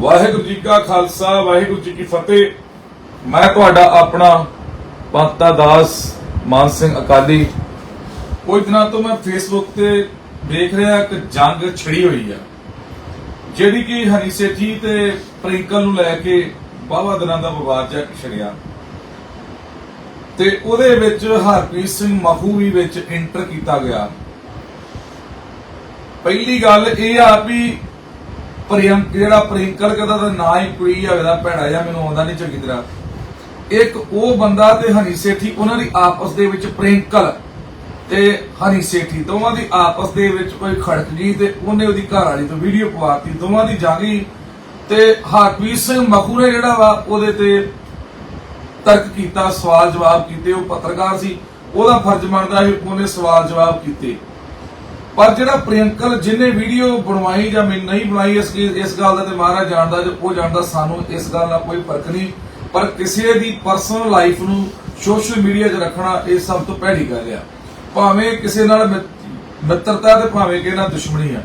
ਵਾਹਿਗੁਰੂ ਜੀ ਕਾ ਖਾਲਸਾ, ਵਾਹਿਗੁਰੂ ਜੀ ਕੀ ਫਤਿਹ। ਮੈਂ ਤੁਹਾਡਾ ਆਪਣਾ ਪੰਤਾ ਦਾਸ ਮਾਨ ਸਿੰਘ ਅਕਾਲੀ। ਕੁਝ ਦਿਨਾਂ ਤੋਂ ਮੈਂ ਫੇਸਬੁੱਕ ਤੇ ਦੇਖ ਰਿਹਾ ਕਿ ਜੰਗ ਛਿੜੀ ਹੋਈ ਆ। ਜਿਹੜੀ ਕਿ ਹਨੀ ਸੇਠੀ ਤੇ ਪ੍ਰਿੰਕਲ ਨੂੰ ਲੈ ਕੇ ਬਾਵਾ ਦਿਨਾਂ ਦਾ ਵਿਵਾਦ ਜਿਹਾ ਛਿੜਿਆ। ਤੇ ਉਹਦੇ ਵਿੱਚ ਹਰਪ੍ਰੀਤ ਸਿੰਘ ਮਖੂ ਵੀ ਵਿੱਚ ਇੰਟਰ ਕੀਤਾ ਗਿਆ। ਪਹਿਲੀ ਗੱਲ ਇਹ ਆ ਵੀ ਪ੍ਰਿਯੰਕ ਜਿਹੜਾ ਪ੍ਰਿੰਕਲ ਕਦਾ ਦਾ ਨਾਂ ਹੀ ਕੁੜੀ ਆ ਭੈੜਾ ਜਾਂ ਮੈਨੂੰ ਆਉਂਦਾ ਨਹੀਂ ਚੰਗੀ ਤਰ੍ਹਾਂ। ਇੱਕ ਉਹ ਬੰਦਾ ਤੇ ਹਨੀ ਸੇਠੀ, ਉਹਨਾਂ ਦੀ ਆਪਸ ਦੇ ਵਿੱਚ ਪ੍ਰਿੰਕਲ ਤੇ ਹਨੀ ਸੇਠੀ, ਦੋਵਾਂ ਦੀ ਆਪਸ ਦੇ ਵਿੱਚ ਕੋਈ ਖੜਕ ਗਈ ਤੇ ਉਹਨੇ ਉਹਦੀ ਘਰ ਵਾਲੀ ਤੋਂ ਵੀਡੀਓ ਪਵਾਤੀ, ਦੋਵਾਂ ਦੀ ਜਾ ਗਈ ਤੇ ਹਰਪ੍ਰੀਤ ਸਿੰਘ ਮਖੂ ਨੇ ਜਿਹੜਾ ਵਾ, ਉਹਦੇ ਤੇ ਤਰਕ ਕੀਤਾ, ਸਵਾਲ ਜਵਾਬ ਕੀਤੇ, ਉਹ ਪੱਤਰਕਾਰ ਸੀ। ਉਹਦਾ ਫਰਜ਼ ਬਣਦਾ ਸੀ ਉਹਨੇ ਸਵਾਲ ਜਵਾਬ ਕੀਤੇ। ਪਰ ਜਿਹੜਾ ਪ੍ਰਿਯੰਕਲ ਜਿਹਨੇ ਵੀਡੀਓ ਬਣਵਾਈ ਜਾਂ ਮੈਂ ਨਹੀਂ ਬਣਾਈ ਇਸ ਇਸ ਗੱਲ ਦਾ ਤੇ ਮਹਾਰਾਜ ਜਾਣਦਾ ਜੇ ਉਹ ਜਾਣਦਾ ਸਾਨੂੰ ਇਸ ਗੱਲ ਨਾਲ ਕੋਈ ਫ਼ਰਕ ਨਹੀਂ। ਪਰ ਕਿਸੇ ਦੀ ਪਰਸਨਲ ਲਾਈਫ ਨੂੰ ਸੋਸ਼ਲ ਮੀਡੀਆ 'ਚ ਰੱਖਣਾ ਇਹ ਸਭ ਤੋਂ ਪਹਿਲੀ ਗੱਲ ਆ। ਭਾਵੇਂ ਕਿਸੇ ਨਾਲ ਮਿੱਤਰਤਾ ਤੇ ਭਾਵੇਂ ਕਿ ਨਾਲ ਦੁਸ਼ਮਣੀ ਆ।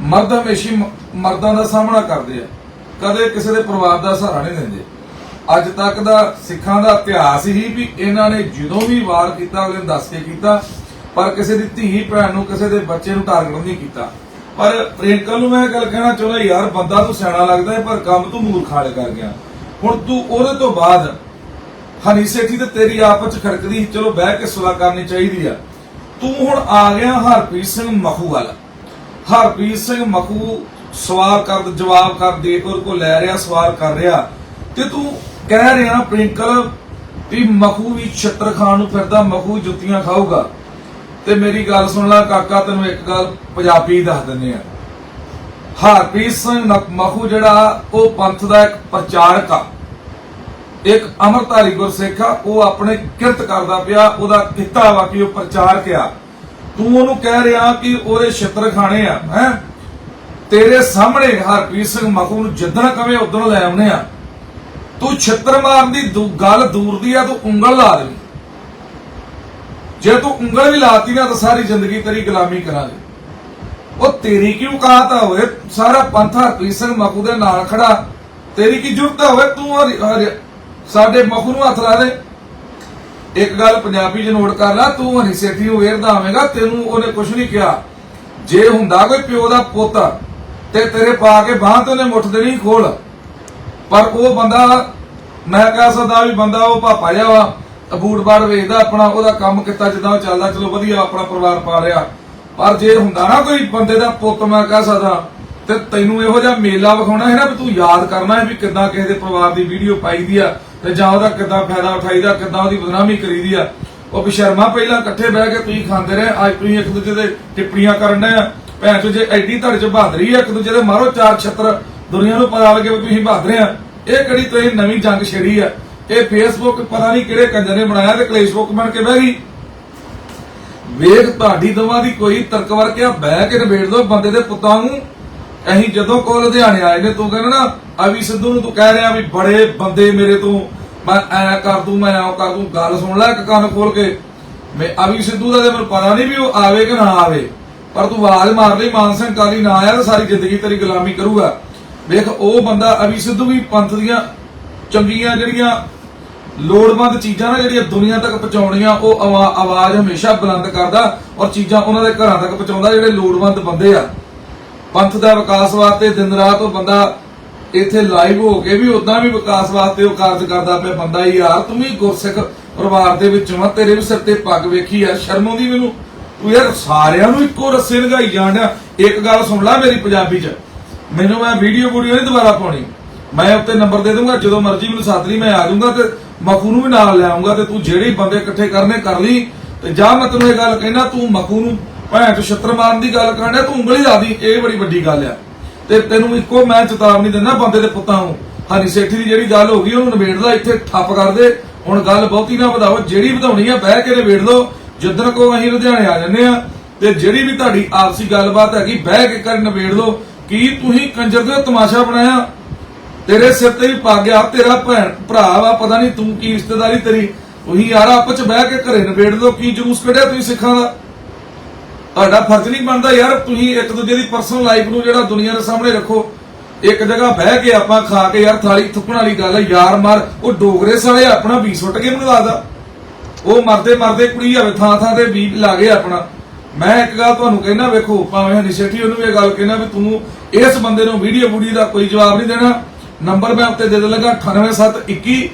ਮਰਦ ਹਮੇਸ਼ੀ ਮਰਦਾਂ ਦਾ ਸਾਹਮਣਾ ਕਰਦੇ ਆ। ਕਦੇ ਕਿਸੇ ਦੇ ਪਰਿਵਾਰ ਦਾ ਸਹਾਰਾ ਨਹੀਂ ਦਿੰਦੇ। ਅੱਜ ਤੱਕ ਦਾ ਸਿੱਖਾਂ ਦਾ ਇਤਿਹਾਸ ਹੀ ਵੀ ਇਹਨਾਂ ਨੇ ਜਦੋਂ ਵੀ ਵਾਰ ਕੀਤਾ, ਅਗਲੇ ਦੱਸ ਕੇ ਕੀਤਾ। ਪਰ ਕਿਸੇ ਦੀ ਧੀ, ਭੈਣ ਨੂੰ ਕਿਸੇ ਦੇ ਬੱਚੇ ਨੂੰ ਟਾਰਗੇਟ ਨਹੀਂ ਕੀਤਾ। ਪਰ ਪ੍ਰਿੰਕਲ ਨੂੰ ਮੈਂ ਗੱਲ ਕਹਿਣਾ ਚਾਹੁੰਦਾ, ਯਾਰ ਬੰਦਾ ਤੂੰ ਸਿਆਣਾ ਲੱਗਦਾ ਹੈ, ਪਰ ਕੰਮ ਤੂੰ ਮੂਰਖਾਲੇ ਕਰ ਗਿਆ। ਹੁਣ ਤੂੰ ਉਹਦੇ ਤੋਂ ਬਾਅਦ ਹਨੀ ਸੇਠੀ ਤੇ ਤੇਰੀ ਆਪਸ ਚ ਖੜਕਦੀ, ਚਲੋ ਬਹਿ ਕੇ ਸੁਲਾ ਕਰਨੀ ਚਾਹੀਦੀ ਆ। ਤੂੰ ਹੁਣ ਆ ਗਿਆ ਹਰਪ੍ਰੀਤ ਸਿੰਘ ਮਖੂ ਵਾਲਾ। ਹਰਪ੍ਰੀਤ ਸਿੰਘ ਮਖੂ ਸਵਾਲ ਕਰ, ਜਵਾਬ ਕਰ, ਦੇ ਕੇ ਕੋ ਲੈ ਰਿਹਾ, ਸਵਾਲ ਕਰ ਰਿਹਾ। ਤੇ ਤੂੰ ਕਹਿ ਰਿਹਾ ਪ੍ਰਿੰਕਲ ਵੀ ਮਖੂ ਵੀ ਛੱਤਰ ਖਾਣ ਨੂੰ ਫਿਰਦਾ, ਮਖੂ ਜੁੱਤੀਆਂ ਖਾਊਗਾ। ਤੇ ਮੇਰੀ ਗੱਲ ਸੁਣ ਲੈ ਕਾਕਾ, ਤੈਨੂੰ ਇੱਕ ਗੱਲ ਪੰਜਾਬੀ ਦੱਸ ਦਿੰਨੇ ਆ। ਹਰਪ੍ਰੀਤ ਸਿੰਘ ਨ- ਮਖੂ ਜਿਹੜਾ, ਉਹ ਪੰਥ ਦਾ ਇੱਕ ਪ੍ਰਚਾਰਕ ਆ। ਇੱਕ ਅਮਰਤਾਰੀ ਗੁਰਸਿੱਖ ਆ, ਉਹ ਆਪਣੇ ਕਿਰਤ ਕਰਦਾ ਪਿਆ, ਉਹਦਾ ਕਿੱਤਾ ਵਾ ਕਿ ਉਹ ਪ੍ਰਚਾਰਕ ਆ। ਤੂੰ ਉਹਨੂੰ ਕਹਿ ਰਿਹਾ ਕਿ ਉਹਦੇ ਛਿੱਤਰ ਖਾਣੇ ਆ, ਹੈ? ਤੇਰੇ ਸਾਹਮਣੇ ਹਰਪ੍ਰੀਤ ਸਿੰਘ ਮਖੂ ਨੂੰ ਜਿੱਦਣ ਕਵੇ ਉਦੋਂ ਲੈ ਆਉਨੇ ਆ। ਤੂੰ ਛਿੱਤਰ ਮਾਰਨ ਦੀ, ਗੱਲ ਦੂਰ ਦੀ ਆ, ਤੂੰ ਉਂਗਲ ਲਾ ਦੇ। ਜੇ ਤੂੰ ਉਂਗਲ ਵੀ ਲਾਤੀ ਨਾ ਤਾਂ ਸਾਰੀ ਜ਼ਿੰਦਗੀ ਤੇਰੀ ਗੁਲਾਮੀ ਕਰਾਂਗੇ ਉਹ ਤੇਰੀ ਕੀ ਔਕਾਤ ਆ ਹੋਏ ਸਾਰਾ ਪੰਥ ਹਰਪ੍ਰੀਤ ਸਿੰਘ ਮਖੂ ਦੇ ਨਾਲ ਖੜਾ। ਤੇਰੀ ਕੀ ਜ਼ਰੂਰਤ ਹੋਵੇ ਤੂੰ ਸਾਡੇ ਮਖੂ ਨੂੰ ਹੱਥ ਲਾ ਦੇ। ਇੱਕ ਗੱਲ ਪੰਜਾਬੀ 'ਚ ਨੋਟ ਕਰ ਲੈ, ਤੂੰ ਹਰੀ ਸੇਠੀ ਨੂੰ ਵੇਰਦਾ ਆਵੇਂਗਾ, ਤੈਨੂੰ ਉਹਨੇ ਕੁਝ ਨਹੀਂ ਕਿਹਾ। ਜੇ ਹੁੰਦਾ ਕੋਈ ਪਿਓ ਦਾ ਪੁੱਤ ਤੇ ਤੇਰੇ ਪਾ ਕੇ ਬਾਹ ਤੇ ਉਹਨੇ ਮੁੱਠ ਦੇਣੀ ਖੋਲ। ਪਰ ਉਹ ਬੰਦਾ, ਮੈਂ ਕਹਿ ਸਕਦਾ ਵੀ ਬੰਦਾ ਉਹ ਪਾਪਾ ਜਿਹਾ ਵਾ। ਬੂਟ ਬਾੜ ਵੇਚਦਾ ਆਪਣਾ ਉਹਦਾ ਕੰਮ ਕੀਤਾ, ਜਿੱਦਾਂ ਉਹ ਚੱਲਦਾ, ਚਲੋ ਵਧੀਆ ਆਪਣਾ ਪਰਿਵਾਰ ਪਾ ਰਿਹਾ। ਪਰ ਜੇ ਹੁੰਦਾ ਨਾ ਕੋਈ ਬੰਦੇ ਦਾ ਪੁੱਤ, ਮੈਂ ਕਹਿ ਸਕਦਾ, ਤੇ ਤੈਨੂੰ ਇਹੋ ਜਿਹਾ ਮੇਲਾ ਵਿਖਾਉਣਾ ਹੈ ਨਾ ਵੀ ਤੂੰ ਯਾਦ ਕਰਨਾ ਹੈ ਵੀ ਕਿੱਦਾਂ ਕਿਸੇ ਦੇ ਪਰਿਵਾਰ ਦੀ ਵੀਡੀਓ ਪਾਈਦੀ ਆ, ਤੇ ਜਾਂ ਉਹਦਾ ਕਿੱਦਾਂ ਫਾਇਦਾ ਉਠਾਈਦਾ, ਕਿੱਦਾਂ ਉਹਦੀ ਬਦਨਾਮੀ ਕਰੀਦੀ ਆ। ਉਹ ਬਿਸ਼ਰਮਾ ਪਹਿਲਾਂ ਇਕੱਠੇ ਬਹਿ ਕੇ ਤੁਸੀਂ ਖਾਂਦੇ ਰਹੇ, ਅੱਜ ਤੁਸੀਂ ਇੱਕ ਦੂਜੇ ਦੇ ਟਿੱਪਣੀਆਂ ਕਰਨ ਡਏ ਆ। ਭੈਣ ਚੋ, ਜੇ ਐਡੀ ਤੁਹਾਡੇ ਚ ਬਹਾਦਰੀ ਆ, ਇੱਕ ਦੂਜੇ ਦੇ ਮਾਰੋ ਚਾਰ ਛੱਤਰ, ਦੁਨੀਆ ਨੂੰ ਪਤਾ ਲੱਗੇ ਵੀ ਤੁਸੀਂ ਬਹਾਦਰ ਆ। ਇਹ ਕਿਹੜੀ ਤੁਸੀਂ ਨਵੀਂ ਜੰਗ ਛੇੜੀ ਆ। ਇਹ ਫੇਸਬੁੱਕ ਪਤਾ ਨਹੀਂ ਕਿਹੜੇ ਕੰਜਰ ਨੇ ਬਣਾਇਆ ਤੇ ਕਲੇਸ਼ਬੁੱਕ ਬਣ ਕੇ ਬਹਿ ਗਈ। ਵੇਖ, ਤੁਹਾਡੀ ਦੋਵਾਂ ਦੀ ਕੋਈ ਤਰਕ ਵਰਕਿਆ ਬਹਿ ਕੇ ਨਿਬੇੜ ਦੋ ਬੰਦੇ ਦੇ ਪੁੱਤਾਂ ਨੂੰ। ਅਸੀਂ ਜਦੋਂ ਕੋਲ ਲੁਧਿਆਣੇ ਆਏ ਨੇ, ਤੂੰ ਕਹਿੰਦਾ ਨਾ ਅਵੀ ਸਿੱਧੂ ਨੂੰ ਤੂੰ ਕਹਿ ਰਿਹਾ ਵੀ ਬੜੇ ਬੰਦੇ ਮੇਰੇ ਤੋਂ। ਮੈਂ ਐ ਕਰ ਦੂੰ, ਮੈਂ ਐ ਕਰ ਦੂੰ, ਗੱਲ ਸੁਣ ਲੈ ਇੱਕ ਕੰਨ ਖੋਲ ਕੇ। ਮੈਂ ਅਵੀ ਸਿੱਧੂ ਦਾ ਤੇ ਮੈਨੂੰ ਪਤਾ ਨਹੀਂ ਵੀ ਉਹ ਆਵੇ ਕਿ ਨਾ ਆਵੇ। ਪਰ ਤੂੰ ਆਵਾਜ਼ ਮਾਰ ਲਈ, ਮਾਨ ਸਿੰਘ ਕਾਲੀ ਨਾ ਆਇਆ ਤਾਂ ਸਾਰੀ ਜ਼ਿੰਦਗੀ ਤੇਰੀ ਗੁਲਾਮੀ ਕਰੂਗਾ। ਵੇਖ, ਉਹ ਬੰਦਾ ਅਵੀ ਸਿੱਧੂ ਵੀ ਪੰਥ ਦੀਆਂ ਚੰਗੀਆਂ ਜਿਹੜੀਆਂ ਲੋੜਵੰਦ ਚੀਜ਼ਾਂ ਨਾ ਜਿਹੜੀਆਂ ਦੁਨੀਆ ਤੱਕ ਪਹੁੰਚਾਉਣੀਆਂ, ਉਹ ਆਵਾ- ਆਵਾਜ਼ ਹਮੇਸ਼ਾ ਬੁਲੰਦ ਕਰਦਾ ਔਰ ਚੀਜ਼ਾਂ ਉਹਨਾਂ ਦੇ ਘਰਾਂ ਤੱਕ ਪਹੁੰਚਾਉਂਦਾ ਜਿਹੜੇ ਲੋੜਵੰਦ ਬੰਦੇ ਆ। ਪੰਥ ਦਾ ਵਿਕਾਸ ਵਾਸਤੇ ਦਿਨ ਰਾਤ ਉਹ ਬੰਦਾ ਇੱਥੇ ਲਾਈਵ ਹੋ ਕੇ ਵੀ ਉਦਾਂ ਵੀ ਵਿਕਾਸ ਵਾਸਤੇ ਉਹ ਕਾਰਜ ਕਰਦਾ ਪਿਆ। ਬੰਦਾ ਹੀ ਯਾਰ, ਤੂੰ ਵੀ ਗੁਰਸਿੱਖ ਪਰਿਵਾਰ ਦੇ ਵਿੱਚੋਂ ਆ ਤੇਰੇ ਵੀ ਸਿਰ ਤੇ ਪੱਗ ਵੇਖੀ ਆ, ਸ਼ਰਮ ਆਉਂਦੀ ਮੈਨੂੰ। ਤੂੰ ਯਾਰ ਸਾਰਿਆਂ ਨੂੰ ਇੱਕੋ ਰੱਸੇ ਲਗਾਈ ਜਾਣਿਆ ਇੱਕ ਗੱਲ ਸੁਣ ਲੈ ਮੇਰੀ ਪੰਜਾਬੀ ਚ। ਮੈਨੂੰ ਮੈਂ ਵੀਡੀਓ ਵੀਡੀਓ ਨਹੀਂ ਦੁਬਾਰਾ ਪਾਉਣੀ। ਮੈਂ ਉੱਤੇ ਨੰਬਰ ਦੇ ਦੂੰਗਾ ਜਦੋਂ ਮਰਜ਼ੀ ਮੈਨੂੰ ਸੱਦ ਲਈ ਮੈਂ ਆ ਜਾਊਂਗਾ ਤੇ ਮਖੂ ਨੂੰ ਵੀ ਨਾਲ ਲੈ ਆਉਂਗਾ ਤੇ ਤੂੰ ਜਿਹੜੇ ਬੰਦੇ ਇਕੱਠੇ ਕਰਨੇ ਕਰ ਲਈ। ਤੇ ਜਾ ਮੈਂ ਤੈਨੂੰ ਇਹ ਗੱਲ ਕਹਿਣਾ, ਤੂੰ ਮਖੂ ਨੂੰ ਭੈਣ ਚ ਛੱਤਰ ਮਾਰਨ ਦੀ ਗੱਲ ਕਰਨਾ ਤੂੰ ਉਂਗਲੀ ਲਾਦੀ ਇਹ ਬੜੀ ਵੱਡੀ ਗੱਲ ਆ। ਤੇ ਤੈਨੂੰ ਇੱਕੋ ਮੈਂ ਚੇਤਾਵਨੀ ਦਿੰਦਾ ਬੰਦੇ ਦੇ ਪੁੱਤਾਂ ਨੂੰ। ਹਰੀ ਸੇਠੀ ਦੀ ਜਿਹੜੀ ਗੱਲ ਹੋ ਗਈ, ਉਹਨੂੰ ਨਿਬੇੜਦਾ, ਇੱਥੇ ਠੱਪ ਕਰ ਦੇ। ਹੁਣ ਗੱਲ ਬਹੁਤੀ ਨਾ ਵਧਾਓ, ਜਿਹੜੀ ਵਧਾਉਣੀ ਆ, ਬਹਿ ਕੇ ਨਿਬੇੜ ਲਓ ਜਿੱਦਣ ਕੋ ਅਸੀਂ ਲੁਧਿਆਣੇ ਆ ਜੰਨੇ ਆ, ਤੇ ਜਿਹੜੀ ਵੀ ਤੁਹਾਡੀ ਆਪਸੀ ਗੱਲਬਾਤ ਹੈਗੀ, ਬਹਿ ਕੇ ਕਰ ਨਿਬੇੜ ਲਓ ਕੀ ਤੁਸੀਂ ਕੰਜਰ ਦੇ ਤਮਾਸ਼ਾ ਬਣਾਇਆ? ਤੇਰੇ ਸਿਰ ਤੇ ਵੀ ਪਾ ਗਿਆ, ਤੇਰਾ ਭੈਣ, ਭਰਾ ਵਾ, ਪਤਾ ਨਹੀਂ ਤੂੰ ਕੀ ਰਿਸ਼ਤੇਦਾਰੀ ਤੇਰੀ। ਤੁਸੀਂ ਯਾਰ ਆਪਸ ਚ ਬਹਿ ਕੇ ਘਰੇ ਨਿਬੇੜ ਲਓ ਕੀ ਜਲੂਸ ਕੱਢਿਆ ਤੁਸੀਂ ਸਿੱਖਾਂ ਦਾ? ਤੁਹਾਡਾ ਫਰਜ਼ ਨਹੀਂ ਬਣਦਾ ਯਾਰ, ਤੁਸੀਂ ਇੱਕ ਦੂਜੇ ਦੀ ਪਰਸਨਲ ਲਾਈਫ ਨੂੰ ਜਿਹੜਾ ਦੁਨੀਆ ਦੇ ਸਾਹਮਣੇ ਰੱਖੋ। ਇੱਕ ਜਗ੍ਹਾ ਬਹਿ ਕੇ ਆਪਾਂ ਖਾ ਕੇ ਯਾਰ ਥਾਲੀ ਥੁੱਕਣ ਵਾਲੀ ਗੱਲ ਹੈ ਯਾਰ ਮਾਰ, ਉਹ ਡੋਗਰੇ ਸਾਲੇ ਆਪਣਾ ਵੀ ਸੁੱਟ ਕੇ ਮੈਨੂੰ ਲੱਗਦਾ ਉਹ ਮਰਦੇ ਮਰਦੇ ਕੁੜੀ ਹੋਵੇ ਥਾਂ ਥਾਂ ਤੇ ਬੀਪ ਲਾ ਗਏ ਆਪਣਾ। ਮੈਂ ਇੱਕ ਗੱਲ ਤੁਹਾਨੂੰ ਕਹਿਣਾ ਵੇਖੋ, ਭਾਵੇਂ ਹਨੀਸ਼ੇਠੀ ਉਹਨੂੰ ਵੀ ਇਹ ਗੱਲ ਕਹਿਣਾ ਵੀ ਤੂੰ ਇਸ ਬੰਦੇ ਨੂੰ ਵੀਡੀਓ ਬੁੜੀ ਦਾ ਕੋਈ ਜਵਾਬ ਨਹੀਂ ਦੇਣਾ। ਨੰਬਰ ਮੈਂ ਉੱਤੇ ਦੇ ਦੇ ਲੱਗਾ 98721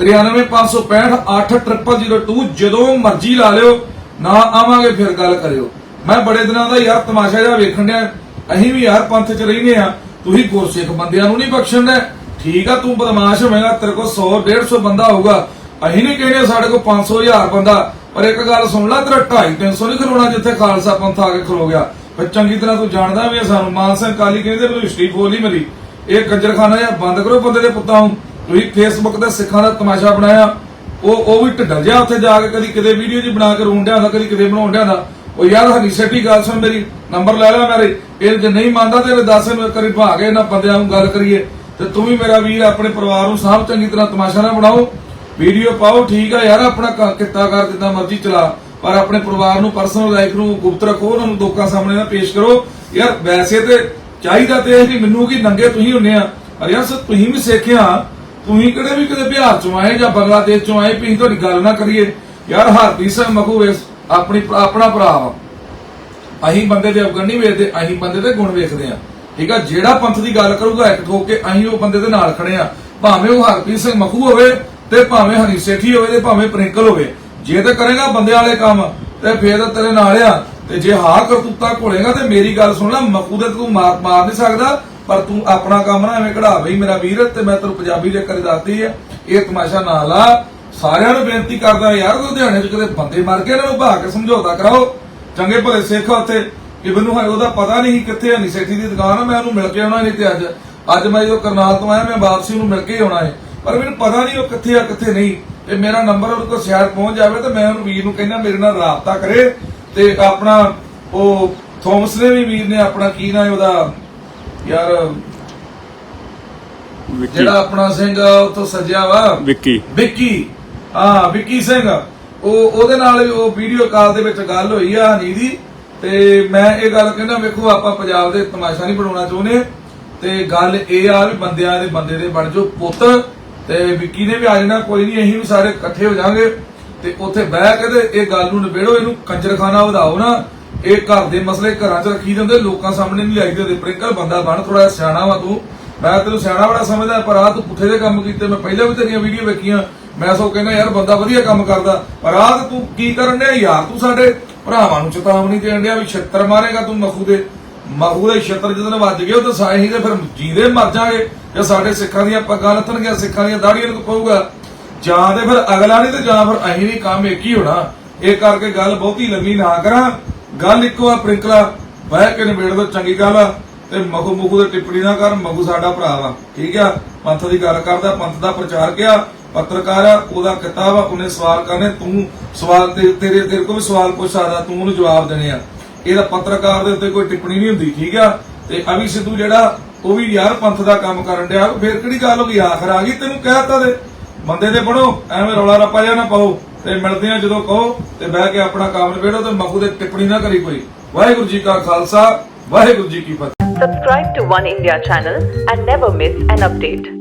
69885 93565 ਜਦੋਂ ਮਰਜ਼ੀ ਲਾ ਲਿਓ, ਨਾ ਆਵਾਂਗੇ, ਫਿਰ ਗੱਲ ਕਰਿਓ। ਮੈਂ ਬੜੇ ਦਿਨਾਂ ਦਾ ਯਾਰ ਤਮਾਸ਼ਾ ਜਿਹਾ ਵੇਖਣ ਡਿਆ। ਅਸੀਂ ਵੀ ਯਾਰ ਪੰਥ ਚ ਰਹਿੰਦੇ ਆ। ਤੁਸੀਂ ਗੁਰਸਿੱਖ ਬੰਦਿਆਂ ਨੂੰ ਨਹੀਂ ਬਖਸ਼ਣ ਦੇ ਠੀਕ ਆ, ਤੂੰ ਬਦਮਾਸ਼ ਹੋਵੇਂਗਾ, ਤੇਰੇ ਕੋਲ 100 150 ਬੰਦਾ ਹੋਊਗਾ। ਅਸੀਂ ਨਹੀਂ ਕਹਿੰਦੇ ਸਾਡੇ ਕੋਲ 500 1000 ਬੰਦਾ। ਪਰ ਇੱਕ ਗੱਲ ਸੁਣ ਲੈ, ਤੇਰਾ 250 300 ਨਹੀਂ ਖਲੋਣਾ ਜਿੱਥੇ ਖਾਲਸਾ ਪੰਥ ਆ ਕੇ ਖਲੋ ਗਿਆ। ਪਰ ਚੰਗੀ ਤਰ੍ਹਾਂ ਤੂੰ ਜਾਣਦਾ ਵੀ ਆ ਸਾਨੂੰ ਮਾਨ ਸਿੰਘ ਕਾਲੀ ਕਹਿੰਦੇ ਮੈਨੂੰ ਹਿਸਟਰੀ ਫੋਲ ਨਹੀਂ ਮਿਲੀ। ਇਹ ਕੰਜਰਖਾਨਾ ਜਿਹਾ ਬੰਦ ਕਰੋ ਬੰਦੇ ਦੇ ਪੁੱਤਾਂ ਨੂੰ। ਤੁਸੀਂ ਫੇਸਬੁੱਕ ਤੇ ਸਿੱਖਾਂ ਦਾ ਤਮਾਸ਼ਾ ਬਣਾਇਆ। ਉਹ ਉਹ ਵੀ ਢੱਡਾ ਜਿਹਾ ਉੱਥੇ ਜਾ ਕੇ ਕਦੀ ਕਿਤੇ ਵੀਡੀਓ ਜੀ ਬਣਾ ਕੇ ਰੋਂਡਿਆ ਹੁੰਦਾ, ਕਦੀ ਕਿਤੇ ਬਣਾਉਂਦਿਆ ਹੁੰਦਾ। ਉਹ ਯਾਰ ਹਨੀ ਸੱਟੀ ਗੱਲ ਸੁਣ ਮੇਰੀ, ਨੰਬਰ ਲੈ ਲੈ ਮੇਰੇ। ਇਹ ਜੇ ਨਹੀਂ ਮੰਨਦਾ ਤੇ ਦੱਸ ਇਹਨੂੰ ਇੱਕ ਵਾਰੀ ਭਾਗੇ ਇਹਨਾਂ ਬੰਦਿਆਂ ਨੂੰ ਗੱਲ ਕਰੀਏ। ਤੇ ਤੂੰ ਵੀ ਮੇਰਾ ਵੀਰ, ਆਪਣੇ ਪਰਿਵਾਰ ਨੂੰ ਸਾਂਭ ਚੰਗੀ ਤਰ੍ਹਾਂ ਤਮਾਸ਼ਾ ਨਾ ਬਣਾਓ। ਵੀਡੀਓ ਪਾਓ, ਠੀਕ ਆ ਯਾਰ, ਆਪਣਾ ਕਿੱਤਾ ਕਰ ਜਿੱਦਾਂ ਮਰਜ਼ੀ ਚਲਾ। ਪਰ ਆਪਣੇ ਪਰਿਵਾਰ ਨੂੰ ਪਰਸਨਲ ਲਾਈਫ ਨੂੰ ਗੁਪਤ ਰੱਖੋ, ਉਹਨਾਂ ਨੂੰ ਲੋਕਾਂ ਸਾਹਮਣੇ ਨਾ ਪੇਸ਼ ਕਰੋ। ਯਾਰ, ਵੈਸੇ ਤੇ ਚਾਹੀਦਾ ਤੇ ਇਹ ਵੀ ਮੈਨੂੰ ਕੀ ਨੰਗੇ ਤੁਸੀਂ ਹੁੰਨੇ ਆ। ਪਰ ਯਾਰ, ਸਰ, ਤੁਸੀਂ ਵੀ ਸਿੱਖਿਆ। ਤੁਸੀਂ ਕਿਹੜੇ ਵੀ ਕਿਤੇ ਬਿਹਾਰ ਚੋਂ ਆਏ ਜਾਂ ਬੰਗਲਾਦੇਸ਼ ਚੋਂ ਆਏ ਵੀ ਤੁਹਾਡੀ ਗੱਲ ਨਾ ਕਰੀਏ। ਯਾਰ ਹਰਪ੍ਰੀਤ ਸਿੰਘ ਮਖੂ ਆਪਣੀ ਆਪਣਾ ਭਰਾ ਵਾ। ਅਸੀਂ ਬੰਦੇ ਦੇ ਅਵਗਣ ਨਹੀਂ ਵੇਖਦੇ, ਅਸੀਂ ਬੰਦੇ ਦੇ ਗੁਣ ਵੇਖਦੇ ਆ। ਠੀਕ ਆ, ਜਿਹੜਾ ਪੰਥ ਦੀ ਗੱਲ ਕਰੂਗਾ, ਇੱਕ ਠੋਕ ਕੇ ਅਸੀਂ ਉਹ ਬੰਦੇ ਦੇ ਨਾਲ ਖੜੇ ਆ। ਭਾਵੇਂ ਉਹ ਹਰਪ੍ਰੀਤ ਸਿੰਘ ਮਖੂ ਹੋਵੇ ਤੇ ਭਾਵੇਂ ਹਰੀ ਸੇਠੀ ਹੋਵੇ ਤੇ ਭਾਵੇਂ ਪ੍ਰਿੰਕਲ ਹੋਵੇ। ਜੇ ਤੇ ਕਰੇਗਾ ਬੰਦੇ ਵਾਲੇ ਕੰਮ, ਤੇ ਫੇਰ ਤੇਰੇ ਨਾਲ ਆ। ਤੇ ਜੇ ਹਾਂ ਕਰਤੂਤਾ ਘੋਲੇਗਾ ਤੇ ਮੇਰੀ ਗੱਲ ਸੁਣ ਲੈ ਮਖੂ ਤੂੰ ਮਾਰ ਮਾਰ ਨਹੀਂ ਸਕਦਾ, ਪਰ ਤੂੰ ਆਪਣਾ ਕੰਮ ਨਾ ਐਵੇਂ ਕਢਾ ਬਈ ਮੇਰਾ ਵੀਰ, ਤੇ ਮੈਂ ਤੈਨੂੰ ਪੰਜਾਬੀ ਦੇ ਕਰੀ ਦੱਸਦੀ ਆ। ਇਹ ਤਮਾਸ਼ਾ ਨਾ ਲਾ ਸਾਰਿਆਂ ਨੂੰ ਬੇਨਤੀ ਕਰਦਾ ਯਾਰ, ਲੁਧਿਆਣੇ ਚ ਕਿਤੇ ਬੰਦੇ ਮਰ ਗਏ ਇਹਨਾਂ ਨੂੰ ਭਾ ਕੇ ਸਮਝੌਤਾ ਕਰਾਓ। ਚੰਗੇ ਭਲੇ ਸਿੱਖ ਉੱਥੇ। ਕਿ ਮੈਨੂੰ ਹੈ ਉਹਦਾ ਪਤਾ ਨਹੀਂ ਕਿੱਥੇ ਹਨੀ ਸੇਠੀ ਦੀ ਦੁਕਾਨ ਆ, ਮੈਂ ਉਹਨੂੰ ਮਿਲ ਕੇ ਆਉਣਾ ਨਹੀਂ ਤੇ ਅੱਜ। ਅੱਜ ਮੈਂ ਜਦੋਂ ਕਰਨਾਲ ਤੋਂ ਆਇਆ, ਮੈਂ ਵਾਪਸੀ ਨੂੰ ਮਿਲ ਕੇ ਆਉਣਾ ਹੈ ਪਰ ਮੈਨੂੰ ਪਤਾ ਨਹੀਂ ਉਹ ਕਿੱਥੇ ਆ, ਕਿੱਥੇ ਨਹੀਂ। ਤੇ ਮੇਰਾ ਨੰਬਰ ਉਹਦੇ ਕੋਲ ਸ਼ਾਇਦ ਪਹੁੰਚ ਜਾਵੇ ਤੇ ਮੈਂ ਉਹਨੂੰ ਵੀਰ ਨੂੰ ਕਹਿੰਦਾ ਮੇਰੇ ਨਾਲ ਰਾਬਤਾ ਕਰੇ ਤੇ ਆਪਣਾ ਉਹ ਥੋਮਸ ਨੇ ਵੀ ਵੀਰ ਨੇ ਆਪਣਾ ਕੀ ਨਾ ਉਹਦਾ? ਯਾਰ ਜਿਹੜਾ ਆਪਣਾ ਸਿੰਘ ਉਥੋਂ ਸੱਜਿਆ ਵਾ। ਵਿੱਕੀ। ਵਿੱਕੀ। ਹਾਂ ਵਿੱਕੀ ਸਿੰਘ। ਉਹ ਉਹਦੇ ਨਾਲ ਉਹ ਵੀਡੀਓ ਕਾਲ ਦੇ ਵਿੱਚ ਗੱਲ ਹੋਈ ਆ ਹਨੀ ਦੀ। ਤੇ ਮੈਂ ਇਹ ਗੱਲ ਕਹਿੰਦਾ ਵੇਖੋ ਆਪਾਂ ਪੰਜਾਬ ਦੇ ਤਮਾਸ਼ਾ ਨਹੀਂ ਬਣਾਉਣਾ ਚਾਹੁੰਦੇ। ਤੇ ਗੱਲ ਇਹ ਆ ਵੀ ਬੰਦਿਆਂ ਦੇ ਬੰਦੇ ਦੇ ਬਣ ਜਾਓ ਪੁੱਤ। ਤੇ ਵਿੱਕੀ ਨੇ ਵੀ ਆ ਜਾਣਾ, ਕੋਈ ਨਹੀਂ, ਅਸੀਂ ਵੀ ਸਾਰੇ ਇਕੱਠੇ ਹੋ ਜਾਾਂਗੇ ਤੇ ਉੱਥੇ ਬਹਿ ਕੇ ਤੇ ਇਹ ਗੱਲ ਨੂੰ ਨਿਬੇੜੋ, ਇਹਨੂੰ ਕੰਜਰਖਾਨਾ ਵਧਾਓ ਨਾ। ਇਹ ਘਰ ਦੇ ਮਸਲੇ ਘਰਾਂ 'ਚ ਰੱਖੀ ਜਾਂਦੇ ਲੋਕਾਂ ਸਾਹਮਣੇ ਨਹੀਂ ਲਾਈਦੇ ਹੁੰਦੇ ਪ੍ਰਿੰਕਲ, ਬੰਦਾ ਬਣ ਥੋੜਾ ਸਿਆਣਾ ਵਾ ਤੂੰ। ਮੈਂ ਤੈਨੂੰ ਸਿਆਣਾ ਬੜਾ ਸਮਝਦਾ, ਪਰ ਆ ਤੂੰ ਪੁੱਠੇ ਦੇ ਕੰਮ ਕੀਤੇ। ਮੈਂ ਪਹਿਲਾਂ ਵੀ ਤੇਰੀਆਂ ਵੀਡੀਓ ਵੇਖੀਆਂ। ਮੈਂ ਸੋ ਕਹਿੰਦਾ, ਯਾਰ, ਬੰਦਾ ਵਧੀਆ ਕੰਮ ਕਰਦਾ। ਪਰ ਆਹ ਤੂੰ ਕੀ ਕਰਨ ਡਿਆ? ਯਾਰ, ਤੂੰ ਸਾਡੇ ਭਰਾਵਾਂ ਨੂੰ ਚੇਤਾਵਨੀ ਦੇਣ ਡਿਆ ਵੀ ਛੱਤਰ ਮਾਰੇਗਾ ਤੂੰ ਮਖੂ ਦੇ। ਮਖੂ ਦੇ ਛੱਤਰ ਜਦੋਂ ਵੱਜ ਗਏ, ਉਹ ਤਾਂ ਸਾਹੀ ਤੇ ਫਿਰ ਜੀਦੇ ਮਰ ਜਾਗੇ ਜੇ ਸਾਡੇ ਸਿੱਖਾਂ ਦੀਆਂ ਪੱਗਾਂ ਲੱਥਣਗੀਆਂ ਸਿੱਖਾਂ ਦੀਆਂ ਦਾੜੀਆਂ ਨੂੰ ਪਊਗਾ। ਜਾਂ ਤੇ ਫਿਰ ਅਗਲਾ ਨਹੀਂ ਤੇ ਜਾਂ ਫਿਰ ਅਸੀਂ ਵੀ ਕੰਮ ਇੱਕ ਹੀ ਹੋਣਾ। ਇਹ ਕਰਕੇ ਗੱਲ ਬਹੁਤੀ ਲੰਮੀ ਨਾ ਕਰਾਂ। ਗੱਲ ਇੱਕੋ ਆ, ਪ੍ਰਿੰਕਲਾ, ਬਹਿ ਕੇ ਨਿਬੇੜ ਦੋ, ਚੰਗੀ ਗੱਲ ਆ। ਤੇ ਮਖੂ ਮੁਖੂ ਦੇ ਟਿੱਪਣੀ ਨਾ ਕਰ ਮਖੂ ਸਾਡਾ ਭਰਾ ਵਾ। ਠੀਕ ਆ? ਪੰਥ ਦੀ ਗੱਲ ਕਰਦਾ, ਪੰਥ ਦਾ ਪ੍ਰਚਾਰ ਕਿਆ ਪੱਤਰਕਾਰ ਆ, ਉਹਦਾ ਕਿਤਾਬ ਆ, ਉਹਨੇ ਸਵਾਲ ਕਰਨੇ, ਤੂੰ ਸਵਾਲ ਤੇ ਤੇਰੇ ਤੇਰੇ ਕੋਲ ਵੀ ਸਵਾਲ ਪੁੱਛ ਸਕਦਾ, ਤੂੰ ਉਹਨੂੰ ਜਵਾਬ ਦੇਣੇ ਆ। ਇਹਦਾ ਪੱਤਰਕਾਰ ਦੇ ਉੱਤੇ ਕੋਈ ਟਿੱਪਣੀ ਨਹੀਂ ਹੁੰਦੀ, ਠੀਕ ਆ? ਤੇ ਅਭੀ ਸਿੱਧੂ ਜਿਹੜਾ ਉਹ ਵੀ ਯਾਰ ਪੰਥ ਦਾ ਕੰਮ ਕਰਨ ਡਿਆ, ਫੇਰ ਕਿਹੜੀ ਗੱਲ ਹੋ ਗਈ? ਆਖਰ ਆ ਗਈ ਤੈਨੂੰ ਕਹਿਤਾ ਦੇ ਬੰਦੇ ਦੇ ਬਣੋ ਐਵੇਂ ਰੌਲਾ ਰੱਪਾ ਜਿਹਾ ਨਾ ਪਾਓ ਤੇ ਮਿਲਦੇ ਆ ਜਦੋਂ ਕਹੋ ਤੇ ਬਹਿ ਕੇ ਆਪਣਾ ਕੰਮ ਨਿਬੇੜੋ ਤੇ ਮਖੂ ਦੇ ਟਿੱਪਣੀ ਨਾ ਕਰੀ ਕੋਈ। ਵਾਹਿਗੁਰੂ ਜੀ ਕਾ ਖਾਲਸਾ, ਵਾਹਿਗੁਰੂ ਜੀ ਕੀ ਫਤਿਹ। Subscribe to One India channel and never miss an update.